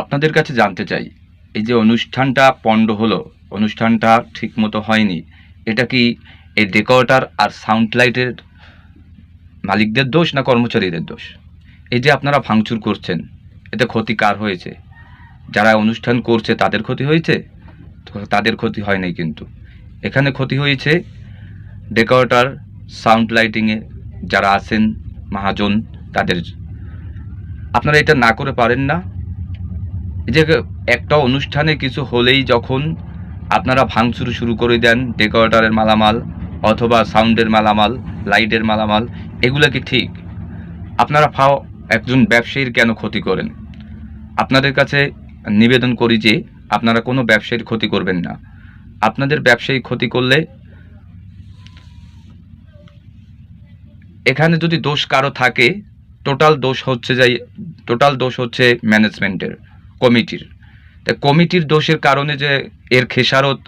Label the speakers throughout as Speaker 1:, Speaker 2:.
Speaker 1: আপনাদের কাছে জানতে চাই, এই যে অনুষ্ঠানটা পণ্ড হলো, অনুষ্ঠানটা ঠিকমতো হয়নি, এটা কি এই ডেকোরেটর আর সাউন্ড লাইটের মালিকদের দোষ না কর্মচারীদের দোষ? এই যে আপনারা ভাঙচুর করছেন, এতে ক্ষতি কার হয়েছে? যারা অনুষ্ঠান করছে তাদের ক্ষতি হয়েছে? তাদের ক্ষতি হয় নাই কিন্তু। এখানে ক্ষতি হয়েছে ডেকোরেটর, সাউন্ড লাইটিংয়ে যারা আছেন, মহাজন, তাদের। আপনারা এটা না করে পারেন না? যে একটা অনুষ্ঠানে কিছু হলেই যখন আপনারা ভাঙচুর শুরু করে দেন ডেকোরেটরের মালামাল অথবা সাউন্ডের মালামাল লাইটের মালামাল, এগুলো কি ঠিক? আপনারা ফাও একজন ব্যবসায়ীর কেন ক্ষতি করেন? আপনাদের কাছে নিবেদন করি যে আপনারা কোনো ব্যবসায়ীর ক্ষতি করবেন না। আপনাদের ব্যবসায়ী ক্ষতি করলে এখানে যদি দোষ কারও থাকে টোটাল দোষ হচ্ছে যাই টোটাল দোষ হচ্ছে ম্যানেজমেন্টের কমিটির। তা কমিটির দোষের কারণে যে এর খেসারত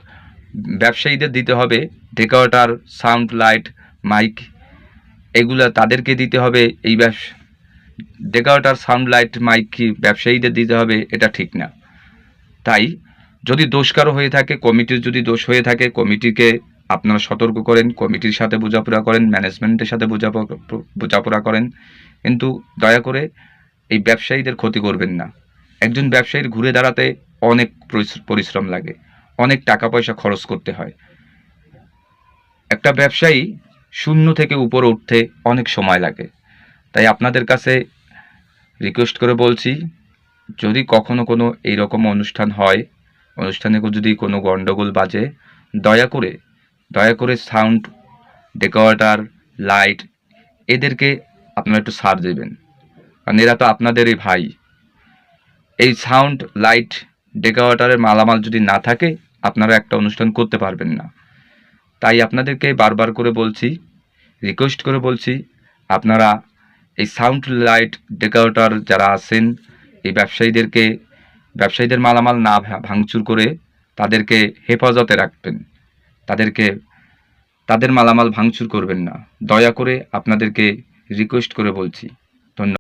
Speaker 1: ব্যবসায়ীদের দিতে হবে, ডেকোরেটর, সাউন্ড লাইট, মাইক, এগুলা তাদেরকে দিতে হবে, এই ব্যবসা, ডেকোরেটর, সাউন্ড লাইট, মাইক কি ব্যবসায়ীদের দিতে হবে, এটা ঠিক না। তাই যদি দোষ কারও হয়ে থাকে, কমিটির যদি দোষ হয়ে থাকে, কমিটিকে আপনারা সতর্ক করেন, কমিটির সাথে বোঝাপড়া করেন, ম্যানেজমেন্টের সাথে বোঝাপড়া করেন। কিন্তু দয়া করে এই ব্যবসায়ীদের ক্ষতি করবেন না। একজন ব্যবসায়ীর ঘুরে দাঁড়াতে অনেক পরিশ- পরিশ্রম লাগে, অনেক টাকা পয়সা খরচ করতে হয়। একটা ব্যবসায়ী শূন্য থেকে উপরে উঠতে অনেক সময় লাগে। তাই আপনাদের কাছে রিকোয়েস্ট করে বলছি, যদি কখনো কোনো এইরকম অনুষ্ঠান হয়, অনুষ্ঠানে যদি কোনো গণ্ডগোল বাজে, দয়া করে দয়া করে সাউন্ড ডেকোরেটর লাইট এদেরকে আপনারা একটু সার দেবেন। কারণ এরা তো আপনাদেরই ভাই। এই সাউন্ড লাইট ডেকোরেটরের মালামাল যদি না থাকে, আপনারা একটা অনুষ্ঠান করতে পারবেন না। তাই আপনাদেরকে বারবার করে বলছি রিকোয়েস্ট করে বলছি, আপনারা এই সাউন্ড লাইট ডেকোরেটর যারা আছেন, এই ব্যবসায়ীদেরকে, ব্যবসায়ীদের মালামাল না ভাঙচুর করে তাদেরকে হেফাজতে রাখবেন। তাদেরকে, তাদের মালামাল ভাঙচুর করবেন না। দয়া করে আপনাদেরকে রিকোয়েস্ট করে বলছি।